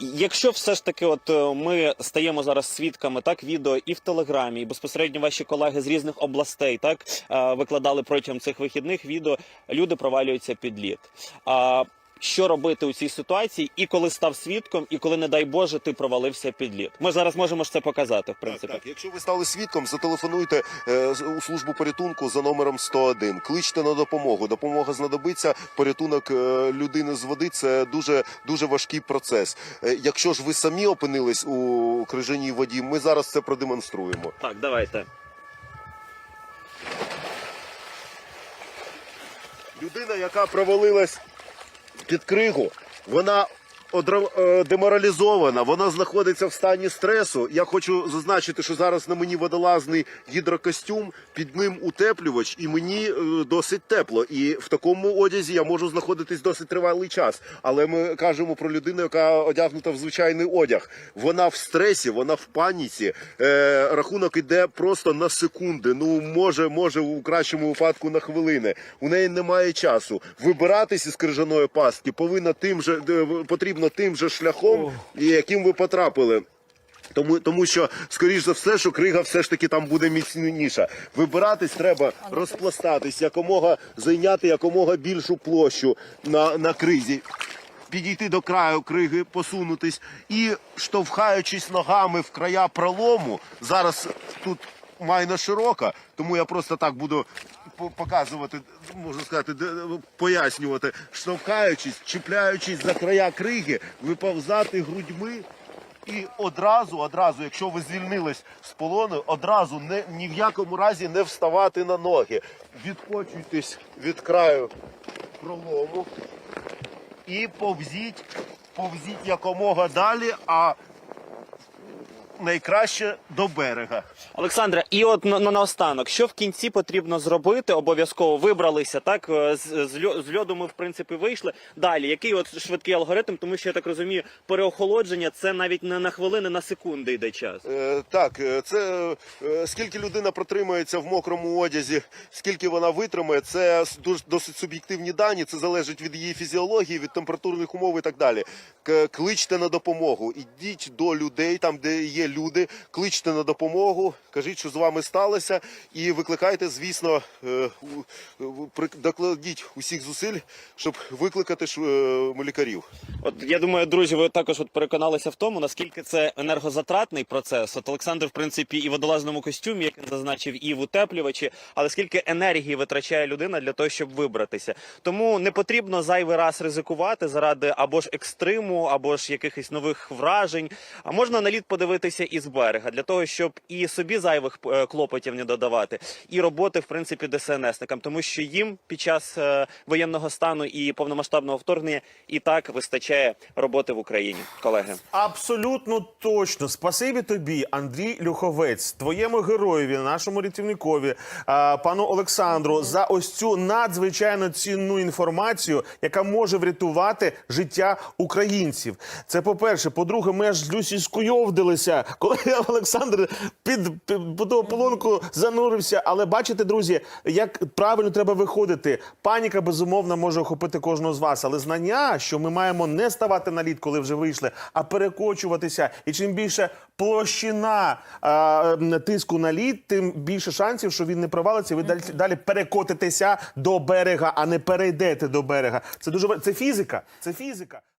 Якщо все ж таки, от е, ми стаємо зараз свідками так відео і в телеграмі, і безпосередньо ваші колеги з різних областей, так е, викладали протягом цих вихідних відео, люди провалюються під лід. Що робити у цій ситуації, і коли став свідком, і коли, не дай Боже, ти провалився під лід? Ми зараз можемо ж це показати, в принципі. так. Якщо ви стали свідком, зателефонуйте е, у службу порятунку за номером 101. Кличте на допомогу. Допомога знадобиться. Порятунок е, людини з води це дуже дуже важкий процес. Е, якщо ж ви самі опинились у крижаній воді, ми зараз це продемонструємо. Так, давайте. Людина, яка провалилась під кригу, вона деморалізована, вона знаходиться в стані стресу. Я хочу зазначити, що зараз на мені водолазний гідрокостюм, під ним утеплювач, і мені е, досить тепло. І в такому одязі я можу знаходитись досить тривалий час. Але ми кажемо про людину, яка одягнута в звичайний одяг. Вона в стресі, вона в паніці. Е, рахунок іде просто на секунди. Ну може, може, у кращому випадку на хвилини. У неї немає часу. Вибиратись із крижаної пастки повинна тим же е, потрібно тим же шляхом, яким ви потрапили. Тому, тому що, скоріш за все, що крига все ж таки там буде міцніша. Вибиратись треба розпластатись, якомога зайняти якомога більшу площу на, на кризі. Підійти до краю криги, посунутись і штовхаючись ногами в края пролому. Зараз тут майна широка, тому я просто так буду показувати, можна сказати, пояснювати, штовхаючись, чіпляючись за края криги, виповзати грудьми. І одразу, одразу, якщо ви звільнились з полону, одразу не, ні в якому разі не вставати на ноги. Відкочуйтесь від краю пролому і повзіть, повзіть якомога далі, а найкраще до берега. Олександра, і от на, на наостанок, що в кінці потрібно зробити? Обов'язково вибралися так е, з, з, льо- з льоду. Ми в принципі вийшли. Далі, який от швидкий алгоритм, тому що я так розумію, переохолодження це навіть не на хвилини, на секунди йде час. Е, так, е, це е, скільки людина протримається в мокрому одязі, скільки вона витримає, це дуже досить суб'єктивні дані. Це залежить від її фізіології, від температурних умов і так далі. К- Кличте на допомогу, ідіть до людей, там де є люди, кличте на допомогу, кажіть, що з вами сталося, і викликайте, звісно, е, докладіть усіх зусиль, щоб викликати е, лікарів. От я думаю, друзі, ви також от переконалися в тому, наскільки це енергозатратний процес. От Олександр, в принципі, і в водолазному костюмі, як він зазначив, і в утеплювачі, але скільки енергії витрачає людина для того, щоб вибратися. Тому не потрібно зайвий раз ризикувати заради або ж екстриму, або ж якихось нових вражень. А можна на лід подивитися із берега для того, щоб і собі зайвих е, клопотів не додавати, і роботи, в принципі, ДСНСникам, тому що їм під час е, воєнного стану і повномасштабного вторгнення і так вистачає роботи в Україні, колеги. Абсолютно точно. Спасибі тобі, Андрій Люховець, твоєму героєві, нашому рятівникові, пану Олександру, за ось цю надзвичайно цінну інформацію, яка може врятувати життя українців. Це по-перше. По-друге, ми аж з Люсі скуйовдилися, коли Олександр під, під, під ополонку занурився. Але бачите, друзі, як правильно треба виходити. Паніка безумовно може охопити кожного з вас, але знання, що ми маємо не ставати на лід, коли вже вийшли, а перекочуватися. І чим більше площина а, тиску на лід, тим більше шансів, що він не провалиться. Ви далі, далі перекотитеся до берега, а не перейдете до берега. Це дуже це фізика. Це фізика.